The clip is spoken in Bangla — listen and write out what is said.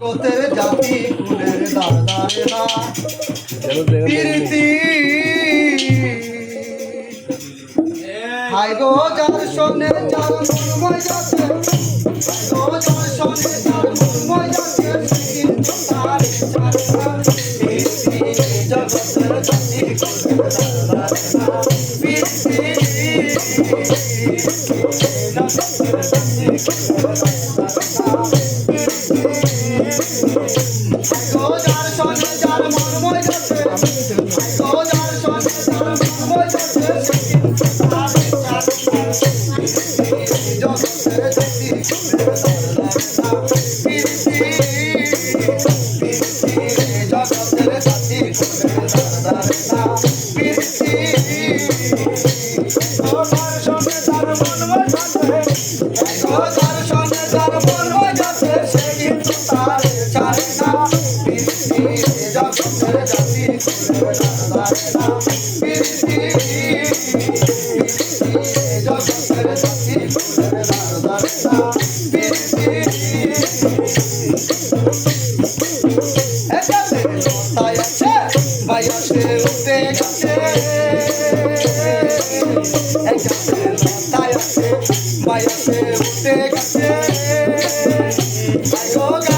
কোতের জাতি কুলের দাদারে? না প্রীতি হাই গো যার সোনের যার মনময় যাচ্ছে। হাই গো যার সোনের যার মনময় যাচ্ছে। সিকিন তারে চারটা প্রীতি জগতের জাতি কুলের দাদারে না প্রীতি জগতের জাতি কুলের দাদারে না Just Vai ser o THC Vai jogar